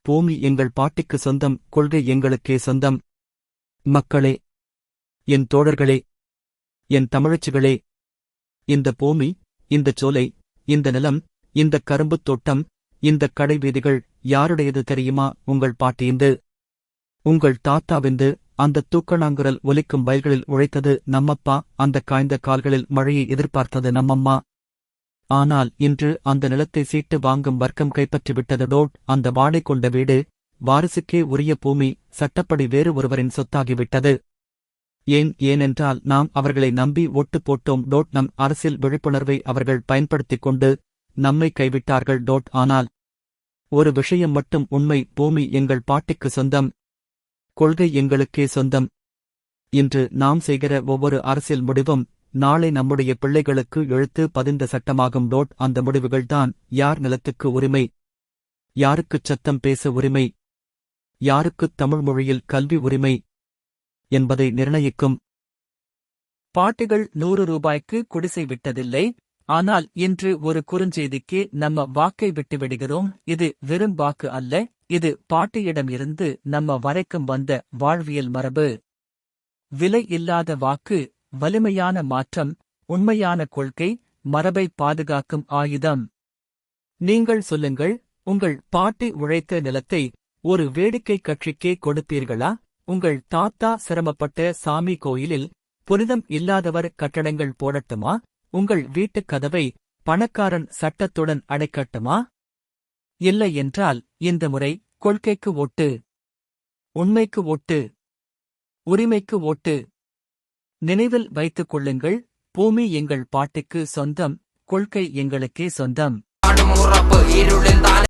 பூமி எங்கள் பாட்டிக்கு சொந்தம் கொள்கை எங்களுக்கே சொந்தம். மக்களே என் தோழர்களே என் தமிழச்சிகளே இந்த பூமி இந்த சோலை இந்த நிலம் இந்த கரும்புத் தோட்டம் இந்த கடைவீதிகள் யாருடையது தெரியுமா? உங்கள் பாட்டியந்து உங்கள் தாத்தாவிந்து அந்த தூக்கணாங்குரல் ஒலிக்கும் வயல்களில் உழைத்தது நம்மப்பா. அந்த காய்ந்த கால்களில் மழையை எதிர்பார்த்தது நம்மம்மா. ஆனால் இன்று அந்த நிலத்தை சீட்டு வாங்கும் வர்க்கம் கைப்பற்றிவிட்டது டோட் அந்த வாடை கொண்ட வீடு வாரிசுக்கே உரிய பூமி சட்டப்படி வேறு ஒருவரின் சொத்தாகிவிட்டது. ஏன் ஏனென்றால் நாம் அவர்களை நம்பி ஒட்டு போட்டோம். டோட் நம் அரசியல் விழிப்புணர்வை அவர்கள் பயன்படுத்திக் கொண்டு நம்மை கைவிட்டார்கள். டோட் ஆனால் ஒரு விஷயம் மட்டும் உண்மை. பூமி எங்கள் பாட்டிக்கு சொந்தம் கொள்கை எங்களுக்கே சொந்தம். இன்று நாம் செய்கிற ஒவ்வொரு அரசியல் முடிவும் நாளை நம்முடைய பிள்ளைகளுக்கு எழுத்து பதிந்த சட்டமாகும். டோட் அந்த முடிவுகள்தான் யார் நிலத்துக்கு உரிமை? யாருக்குச் சத்தம் பேச உரிமை? யாருக்குத் தமிழ் மொழியில் கல்வி உரிமை? என்பதை நிர்ணயிக்கும். பாட்டிகள் நூறு ரூபாய்க்கு குடிசை விட்டதில்லை. ஆனால் இன்று ஒரு குறுஞ்செய்திக்கு நம்ம வாக்கை விட்டுவிடுகிறோம். இது வெறும் வாக்கு அல்ல. இது பாட்டியிடம் இருந்து நம்ம வரைக்கும் வந்த வாழ்வியல் மரபு. விலை இல்லாத வாக்கு வலிமையான மாற்றம் உண்மையான கொள்கை மரபை பாதுகாக்கும் ஆயுதம். நீங்கள் சொல்லுங்கள் உங்கள் பாட்டி உழைத்த நிலத்தை ஒரு வேடிக்கை கட்சிக்கே கொடுப்பீர்களா? உங்கள் தாத்தா சிரமப்பட்ட சாமி கோயிலில் புனிதம் இல்லாதவர் கட்டடங்கள் போடட்டுமா? உங்கள் வீட்டுக் கதவை பணக்காரன் சட்டத்துடன் அடைக்கட்டுமா? இல்லை என்றால் இந்த முறை கொள்கைக்கு ஓட்டு உண்மைக்கு ஓட்டு உரிமைக்கு ஓட்டு நினைவில் வைத்துக் கொள்ளுங்கள் பூமி எங்கள் பாட்டுக்கு சொந்தம் கொள்கை எங்களுக்கே சொந்தம். இருளில்